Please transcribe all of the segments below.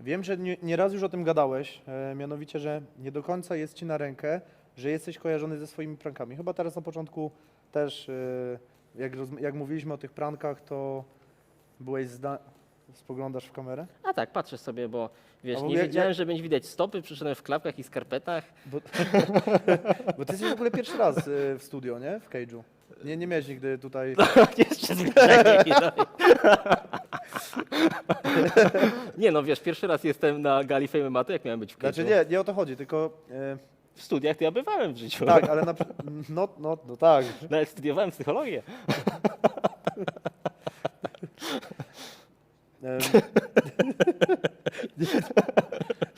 Wiem, że nie, nie raz już o tym gadałeś, e, mianowicie, że nie do końca jest ci na rękę, że jesteś kojarzony ze swoimi prankami. Chyba teraz na początku też, e, jak, jak mówiliśmy o tych prankach, to byłeś zda... Spoglądasz w kamerę? A tak, patrzę sobie, bo wiesz, A nie wiedziałem, że będzie widać stopy, przyszedłem w klapkach i skarpetach. Bo, bo ty jesteś w ogóle pierwszy raz e, w studio, nie? W Cage'u. Nie, nie miałeś nigdy tutaj... Jeszcze zbliżenie. Nie no, wiesz, pierwszy raz jestem na gali Fame jak miałem być w Znaczy Cage'u. nie, nie o to chodzi, tylko... E, W studiach to ja bywałem w życiu. tak, ale na... przy- No, no, no tak. Nawet studiowałem psychologię. Em,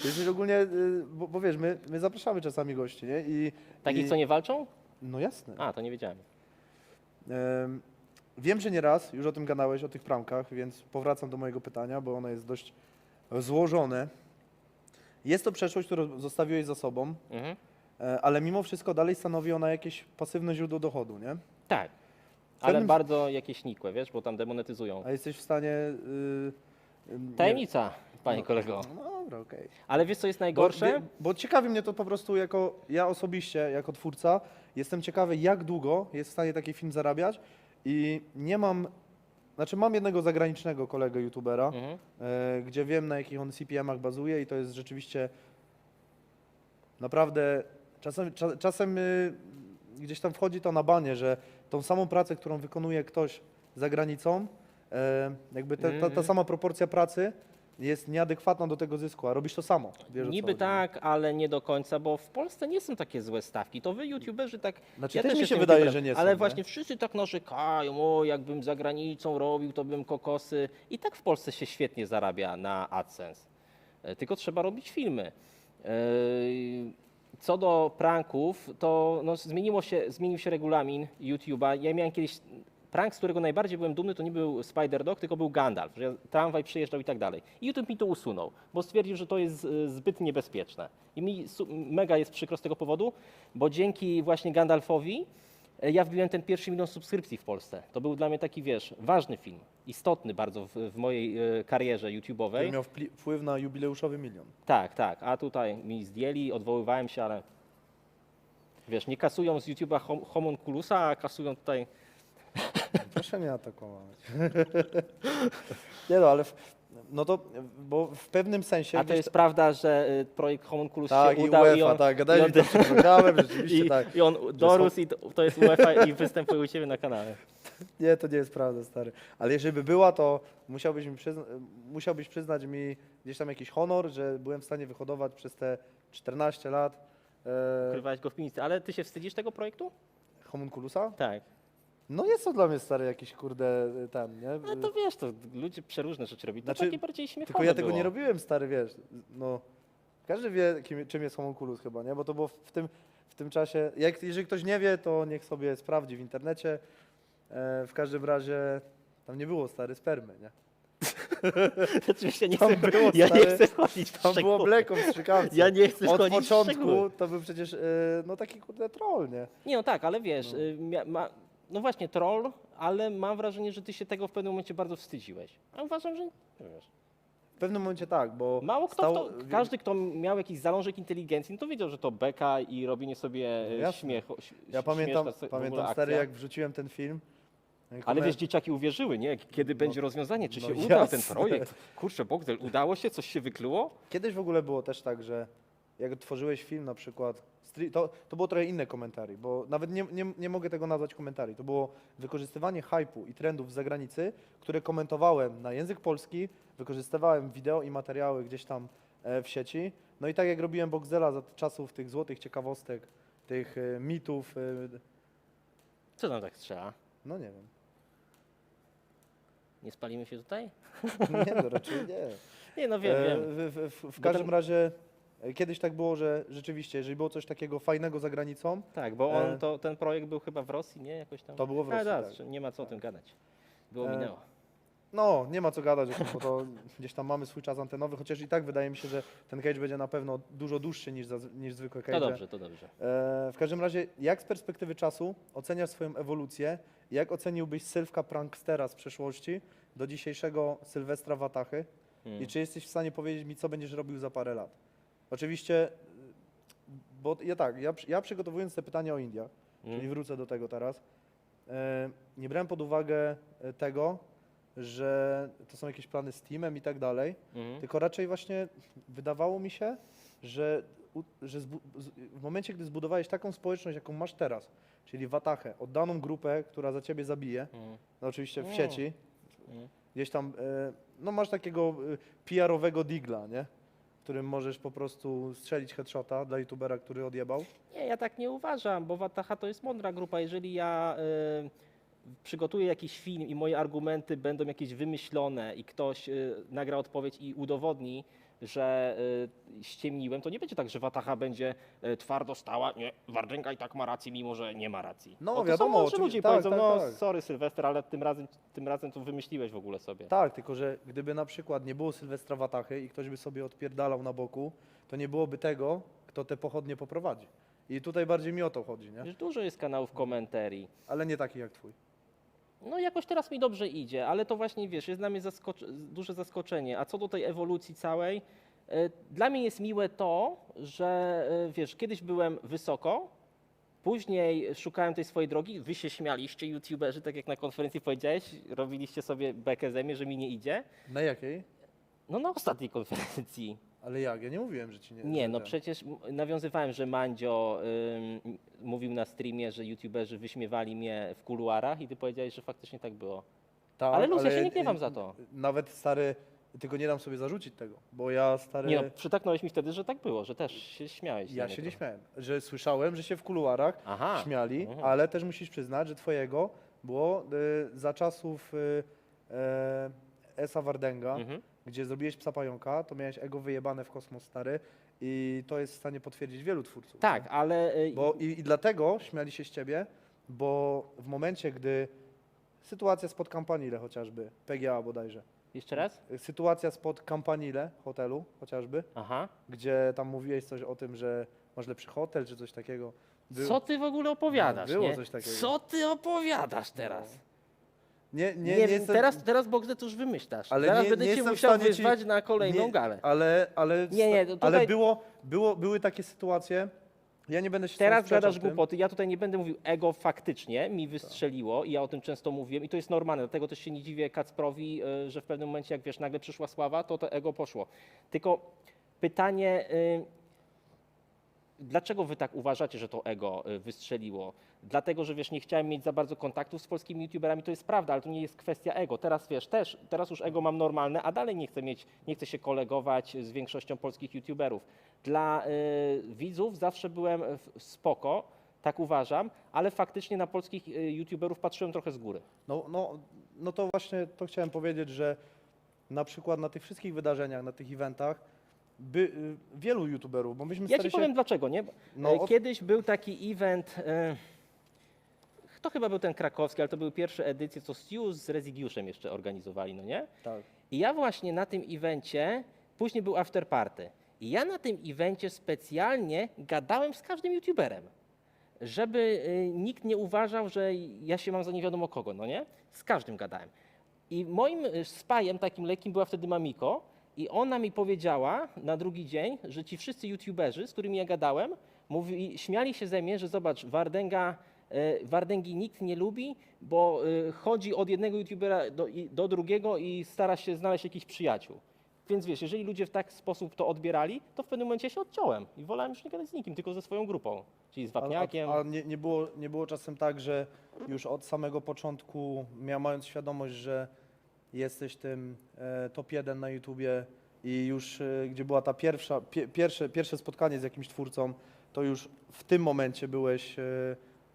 Jesteś ogólnie, y, bo, bo wiesz, my, my zapraszamy czasami gości, nie? I, Takich, i, co nie walczą? No jasne. A, to nie wiedziałem. Em, wiem, że nie raz już o tym gadałeś, o tych pramkach, więc powracam do mojego pytania, bo ono jest dość złożone. Jest to przeszłość, którą zostawiłeś za sobą, Mhm. e, ale mimo wszystko dalej stanowi ona jakieś pasywne źródło dochodu, nie? Tak. Ale pewnym- bardzo jakieś nikłe, wiesz, bo tam demonetyzują. A jesteś w stanie... Y, y, nie- Tajemnica, panie No. kolego. No dobra, okej. Ale wiesz, co jest Bo, najgorsze? wie- bo ciekawi mnie to po prostu jako ja osobiście, jako twórca, jestem ciekawy, jak długo jest w stanie taki film zarabiać i nie mam, znaczy mam jednego zagranicznego kolegę youtubera, Mhm. e, gdzie wiem na jakich on CPM-ach bazuje i to jest rzeczywiście naprawdę, czasem, cza, czasem y, gdzieś tam wchodzi to na banie, że tą samą pracę, którą wykonuje ktoś za granicą, e, jakby te, ta, ta Mhm. sama proporcja pracy jest nieadekwatna do tego zysku, a robisz to samo. Wiesz, o co Niby chodzi. tak, ale nie do końca, bo w Polsce nie są takie złe stawki. To wy, youtuberzy, tak. Znaczy, też mi się jestem wydaje, youtuberem, że nie są, Ale nie? właśnie wszyscy tak narzekają, o, jakbym za granicą robił, to bym kokosy. I tak w Polsce się świetnie zarabia na AdSense. E, Tylko trzeba robić filmy. E, Co do pranków, to no, zmieniło się, zmienił się regulamin YouTube'a. Ja miałem kiedyś prank, z którego najbardziej byłem dumny, to nie był Spider-Dog, tylko był Gandalf, że tramwaj przyjeżdżał i tak dalej. I YouTube mi to usunął, bo stwierdził, że to jest e, zbyt niebezpieczne. I mi mega jest przykro z tego powodu, bo dzięki właśnie Gandalfowi e, ja wbiłem ten pierwszy milion subskrypcji w Polsce. To był dla mnie taki, wiesz, ważny film, istotny bardzo w, w mojej e, karierze YouTube'owej. Miał wpływ na jubileuszowy milion. Tak, tak. A tutaj mi zdjęli, odwoływałem się, ale wiesz, nie kasują z YouTube'a hom- homunculusa, a kasują tutaj. Proszę nie atakować. nie no, ale w, no to, bo w pewnym sensie... A to jest prawda, że y, projekt Homunculus Tak, się i udał i UEFA, on, tak, i on, przed programem, rzeczywiście i, tak. i on dorósł i to, to jest UEFA i występuje u Ciebie na kanale. Nie, to nie jest prawda, stary. Ale jeżeli by była, to musiałbyś, mi przyzna- musiałbyś przyznać mi gdzieś tam jakiś honor, że byłem w stanie wyhodować przez te 14 lat e, Ukrywałeś go w klinice. Ale Ty się wstydzisz tego projektu? homunculusa. Tak. No jest to dla mnie, stary, jakiś kurde ten, nie? Ale to wiesz, to ludzie przeróżne rzeczy robią. To Znaczy, takie bardziej śmiechowe Tylko ja tego nie robiłem, stary, wiesz, no... Każdy wie, kim, czym jest homunculus chyba, nie? Bo to było w tym, w tym czasie... Jak, jeżeli ktoś nie wie, to niech sobie sprawdzi w internecie. E, w każdym razie tam nie było, stary, spermy, nie? Oczywiście nie Tam chcę, było, ja nie stary, chcę wchodzić w Tam było szczegóły. mleko w strzykawce. Ja nie chcę Od w szczegóły. początku to był przecież, e, no taki kurde troll, nie? Nie, no tak, ale wiesz, No. y, mia, ma, no właśnie troll, ale mam wrażenie, że ty się tego w pewnym momencie bardzo wstydziłeś. A uważam, że wiesz, W pewnym momencie tak, bo mało kto, stało- w to, każdy, kto miał jakiś zalążek inteligencji, no to wiedział, że to beka i robienie sobie No e, jasne. śmiechu. ś- Ja pamiętam, pamiętam stary, jak wrzuciłem ten film. jak Ale wiesz, dzieciaki uwierzyły, nie? Kiedy będzie rozwiązanie, czy no się uda ten jasne. projekt? Kurczę, Bogdel, udało się? Coś się wykluło? Kiedyś w ogóle było też tak, że jak tworzyłeś film na przykład, to, to było trochę inne komentary, bo nawet nie, nie, nie mogę tego nazwać komentarzy. To było wykorzystywanie hypu i trendów z zagranicy, które komentowałem na język polski, wykorzystywałem wideo i materiały gdzieś tam e, w sieci. No i tak jak robiłem Boxdela za czasów tych złotych ciekawostek, tych e, mitów, e, Co tam tak trzeba? no nie wiem. Nie spalimy się tutaj? Nie, no raczej nie. Nie, no wiem, E, wiem. W, w, w, każdym razie kiedyś tak było, że rzeczywiście, jeżeli było coś takiego fajnego za granicą, Tak, bo on, e, to, ten projekt był chyba w Rosji, nie? Jakoś tam. to było w Ale Rosji. da, tak. nie ma co o tym gadać. Było E, minęło. No, nie ma co gadać, bo to gdzieś tam mamy swój czas antenowy, chociaż i tak wydaje mi się, że ten cage będzie na pewno dużo dłuższy niż, niż zwykłe cage. To dobrze, to dobrze. E, w każdym razie, jak z perspektywy czasu oceniasz swoją ewolucję? Jak oceniłbyś Sylwka Prankstera z przeszłości do dzisiejszego Sylwestra Watachy? Mm. I czy jesteś w stanie powiedzieć mi, co będziesz robił za parę lat? Oczywiście, bo ja tak, ja, ja przygotowując te pytania o Indiach, Mm. czyli wrócę do tego teraz, e, nie brałem pod uwagę e, tego, że to są jakieś plany z teamem i tak dalej, Mhm. tylko raczej właśnie wydawało mi się, że, że w momencie, gdy zbudowałeś taką społeczność, jaką masz teraz, czyli Watachę, oddaną grupę, która za ciebie zabije, Mhm. no oczywiście w Mm. sieci, Mhm. gdzieś tam, e, no masz takiego PR-owego digla, nie? Którym możesz po prostu strzelić headshota dla youtubera, który odjebał. Nie, ja tak nie uważam, bo Wataha to jest mądra grupa. Jeżeli ja y, przygotuję jakiś film i moje argumenty będą jakieś wymyślone i ktoś y, nagra odpowiedź i udowodni, że y, ściemniłem, to nie będzie tak, że Wataha będzie y, twardo stała. Nie, Wardęga i tak ma rację, mimo że nie ma racji. No, to wiadomo, Są mądrzy oczywiście, ludzie tak, powiedzą, tak, no tak. sorry Sylwester, ale tym razem, tym razem to wymyśliłeś w ogóle sobie. Tak, tylko że gdyby na przykład nie było Sylwestra Watachy i ktoś by sobie odpierdalał na boku, to nie byłoby tego, kto te pochodnie poprowadzi. I tutaj bardziej mi o to chodzi, nie? Wiesz, dużo jest kanałów komentarii. Ale nie taki jak twój. No jakoś teraz mi dobrze idzie, ale to właśnie wiesz, jest dla mnie zaskoc- duże zaskoczenie. A co do tej ewolucji całej, e, dla mnie jest miłe to, że e, wiesz, kiedyś byłem wysoko, później szukałem tej swojej drogi, wy się śmialiście, youtuberzy, tak jak na konferencji powiedziałeś, robiliście sobie bekę ze mnie, że mi nie idzie. Na jakiej? No na ostatniej konferencji. Ale jak? Ja nie mówiłem, że ci nie. Nie, no przecież nawiązywałem, że Mandzio ym, mówił na streamie, że youtuberzy wyśmiewali mnie w kuluarach i ty powiedziałeś, że faktycznie tak było. Tak, ale luz, ja się nie gniewam za to. Nawet stary, tylko nie dam sobie zarzucić tego, bo ja stary. Nie no, przytaknąłeś mi wtedy, że tak było, że też się śmiałeś. ja się nie śmiałem, że słyszałem, że się w kuluarach Aha. śmiali, Mhm. ale też musisz przyznać, że twojego było y, za czasów y, e, Esa Wardęga, Mhm. Gdzie zrobiłeś psa pająka, to miałeś ego wyjebane w kosmos stary i to jest w stanie potwierdzić wielu twórców. Tak, ale y, Bo i, i dlatego śmiali się z ciebie, bo w momencie, gdy sytuacja spod Campanile chociażby, PGA bodajże, jeszcze raz? sytuacja spod Campanile hotelu chociażby, Aha. gdzie tam mówiłeś coś o tym, że masz lepszy hotel czy coś takiego. Był- Co ty w ogóle opowiadasz? No, było nie? coś takiego. Co ty opowiadasz teraz? Nie, nie, Nie, nie, wiem, jestem, teraz, teraz Bogdan to już wymyślasz. Ale teraz nie- będę nie cię jestem w musiał stanie ci- wyzwać na kolejną nie, galę. Ale, ale, Nie, nie, to ale tutaj- było, było, były takie sytuacje, ja nie będę się z tobą Teraz sprzeczał gadasz w tym. głupoty. Ja tutaj nie będę mówił ego faktycznie, mi wystrzeliło i ja o tym często mówiłem i to jest normalne, dlatego też się nie dziwię Kacprowi, y, że w pewnym momencie, jak wiesz, nagle przyszła sława, to to ego poszło. Tylko pytanie, y, dlaczego wy tak uważacie, że to ego y, wystrzeliło? Dlatego, że wiesz, nie chciałem mieć za bardzo kontaktów z polskimi youtuberami, to jest prawda, ale to nie jest kwestia ego. Teraz wiesz, też, teraz już ego mam normalne, a dalej nie chcę mieć, nie chcę się kolegować z większością polskich youtuberów. Dla y, widzów zawsze byłem spoko, tak uważam, ale faktycznie na polskich y, youtuberów patrzyłem trochę z góry. No, no, no to właśnie to chciałem powiedzieć, że na przykład na tych wszystkich wydarzeniach, na tych eventach, by, y, wielu youtuberów, bo myśmy Ja ci powiem dlaczego, nie? No, od- Kiedyś był taki event, e, to chyba był ten krakowski, ale to były pierwsze edycje, co Stu z Rezigiuszem jeszcze organizowali, no nie? Tak. I ja właśnie na tym evencie, później był after party. I ja na tym evencie specjalnie gadałem z każdym youtuberem, żeby y, nikt nie uważał, że ja się mam za nie wiadomo kogo, no nie? Z każdym gadałem. I moim y, spajem takim lekkim była wtedy Mamiko i ona mi powiedziała na drugi dzień, że ci wszyscy youtuberzy, z którymi ja gadałem, mówi, śmiali się ze mnie, że zobacz, Wardęga, Wardęgi nikt nie lubi, bo y, chodzi od jednego youtubera do, do drugiego i stara się znaleźć jakichś przyjaciół. Więc wiesz, jeżeli ludzie w taki sposób to odbierali, to w pewnym momencie się odciąłem i wolałem już nie gadać z nikim, tylko ze swoją grupą, czyli z Wapniakiem. a, a nie, nie, było, nie było czasem tak, że już od samego początku, mając świadomość, że jesteś tym e, top 1 na YouTubie i już e, gdzie była ta pierwsza, pie, pierwsze, pierwsze spotkanie z jakimś twórcą, to już w tym momencie byłeś, e,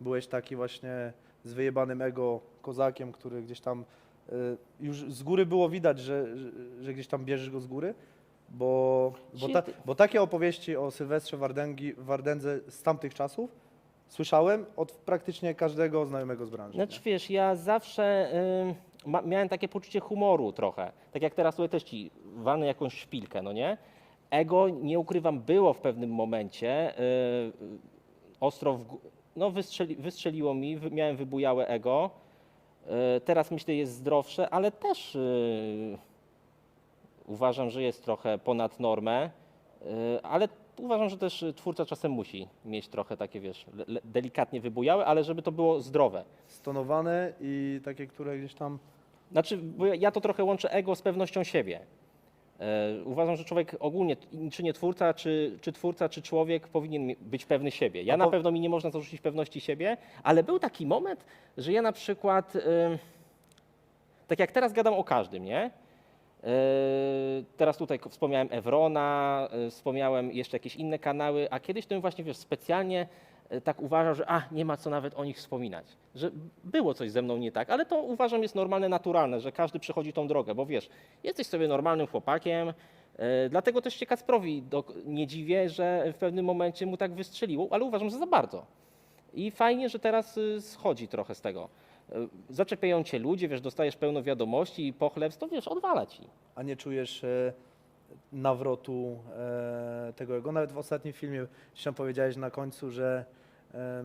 byłeś taki właśnie z wyjebanym ego kozakiem, który gdzieś tam e, już z góry było widać, że, że, że gdzieś tam bierzesz go z góry, bo, bo, ta, bo takie opowieści o Sylwestrze Wardęgi, Wardędze z tamtych czasów słyszałem od praktycznie każdego znajomego z branży. Znaczy wiesz, ja zawsze y, ma, miałem takie poczucie humoru trochę. Tak jak teraz tutaj też ci walnę jakąś szpilkę, no nie? Ego, nie ukrywam, było w pewnym momencie. Y, y, ostro w, no wystrzeli, wystrzeliło mi, miałem wybujałe ego. Y, teraz myślę jest zdrowsze, ale też y, Uważam, że jest trochę ponad normę, y, ale uważam, że też twórca czasem musi mieć trochę takie, wiesz, delikatnie wybujałe, ale żeby to było zdrowe. Stonowane i takie, które gdzieś tam Znaczy, ja to trochę łączę ego z pewnością siebie. E, Uważam, że człowiek ogólnie, czy nie twórca, czy, czy twórca, czy człowiek powinien być pewny siebie. Ja A na po- pewno mi nie można zarzucić pewności siebie, ale był taki moment, że ja na przykład, tak jak teraz gadam o każdym, nie? E, Teraz tutaj wspomniałem Evrona, e, wspomniałem jeszcze jakieś inne kanały, a kiedyś to właśnie, wiesz, specjalnie tak uważał, że a, nie ma co nawet o nich wspominać. Że było coś ze mną nie tak, ale to uważam jest normalne, naturalne, że każdy przechodzi tą drogę, bo wiesz, jesteś sobie normalnym chłopakiem, e, dlatego też się Kacprowi do, nie dziwię, że w pewnym momencie mu tak wystrzeliło, ale uważam, że za bardzo. I fajnie, że teraz y, schodzi trochę z tego. E, Zaczepiają cię ludzie, wiesz, dostajesz pełno wiadomości i pochlebstw, to wiesz, odwala ci. a nie czujesz e, nawrotu e, tego jego. Nawet w ostatnim filmie gdzieś tam powiedziałeś na końcu, że e,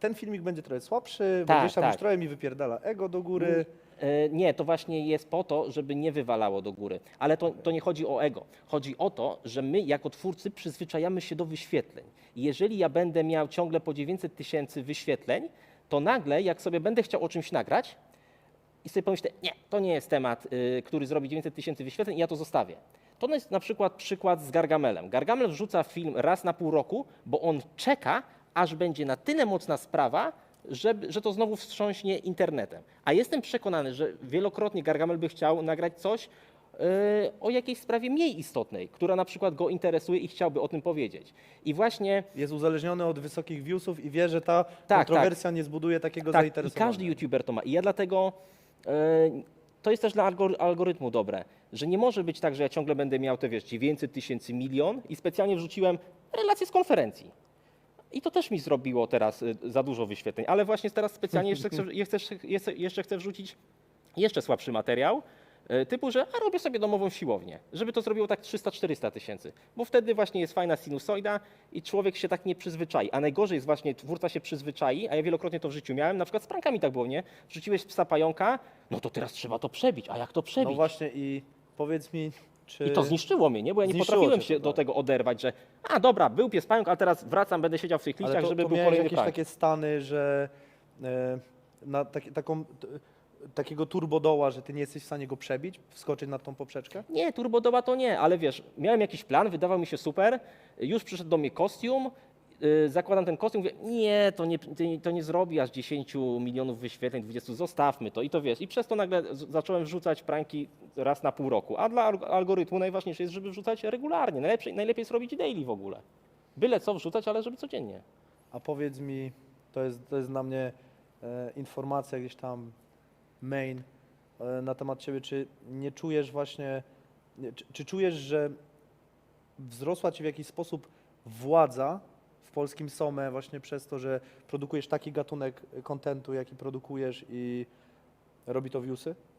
ten filmik będzie trochę słabszy, bo Tak, gdzieś tam tak. już trochę mi wypierdala ego do góry. E, Nie, to właśnie jest po to, żeby nie wywalało do góry. Ale to, to nie chodzi o ego. Chodzi o to, że my jako twórcy przyzwyczajamy się do wyświetleń. Jeżeli ja będę miał ciągle po 900 tysięcy wyświetleń, to nagle, jak sobie będę chciał o czymś nagrać i sobie pomyślę, nie, to nie jest temat, y, który zrobi 900 tysięcy wyświetleń i ja to zostawię. To jest na przykład przykład z Gargamelem. Gargamel wrzuca film raz na pół roku, bo on czeka, aż będzie na tyle mocna sprawa, że, że to znowu wstrząśnie internetem. A jestem przekonany, że wielokrotnie Gargamel by chciał nagrać coś yy, o jakiejś sprawie mniej istotnej, która na przykład go interesuje i chciałby o tym powiedzieć. I właśnie Jest uzależniony od wysokich viewsów i wie, że ta tak. kontrowersja nie zbuduje takiego tak, i zainteresowania. każdy youtuber to ma. I ja dlatego, yy, to jest też dla algor- algorytmu dobre, że nie może być tak, że ja ciągle będę miał te, wiesz, 900 tysięcy, milion i specjalnie wrzuciłem relację z konferencji. I to też mi zrobiło teraz y, za dużo wyświetleń, ale właśnie teraz specjalnie jeszcze chcę, jeszcze, jeszcze, chcę wrzucić jeszcze słabszy materiał, typu, że a robię sobie domową siłownię, żeby to zrobiło tak 300-400 tysięcy, bo wtedy właśnie jest fajna sinusoida i człowiek się tak nie przyzwyczai. A najgorzej jest właśnie, twórca się przyzwyczai, a ja wielokrotnie to w życiu miałem, na przykład z prankami tak było, nie? Wrzuciłeś psa pająka, no to teraz trzeba to przebić, a jak to przebić? No właśnie i powiedz mi, czy... I to zniszczyło mnie, nie? Bo ja nie potrafiłem się to, do tak. tego oderwać, że a dobra, był pies pająk, a teraz wracam, będę siedział w tych liściach, to, żeby to był kolejny jakieś prank. takie stany, że e, na taką, t, takiego turbodoła, że ty nie jesteś w stanie go przebić, wskoczyć na tą poprzeczkę? Nie, turbodoba to nie, ale wiesz, miałem jakiś plan, wydawał mi się super, już przyszedł do mnie kostium, yy, zakładam ten kostium, mówię, nie, to nie, ty- to nie zrobi aż 10 milionów wyświetleń, 20, zostawmy to i to wiesz. I przez to nagle z- zacząłem wrzucać pranki raz na pół roku. A dla alg- algorytmu najważniejsze jest, żeby wrzucać regularnie, najlepiej, najlepiej jest robić daily w ogóle. Byle co wrzucać, ale żeby codziennie. A powiedz mi, to jest, to jest dla mnie e, informacja gdzieś tam main e, na temat ciebie, czy nie czujesz właśnie, nie, czy, czy czujesz, że wzrosła ci w jakiś sposób władza w polskim SOME właśnie przez to, że produkujesz taki gatunek kontentu, jaki produkujesz i robi to viewsy?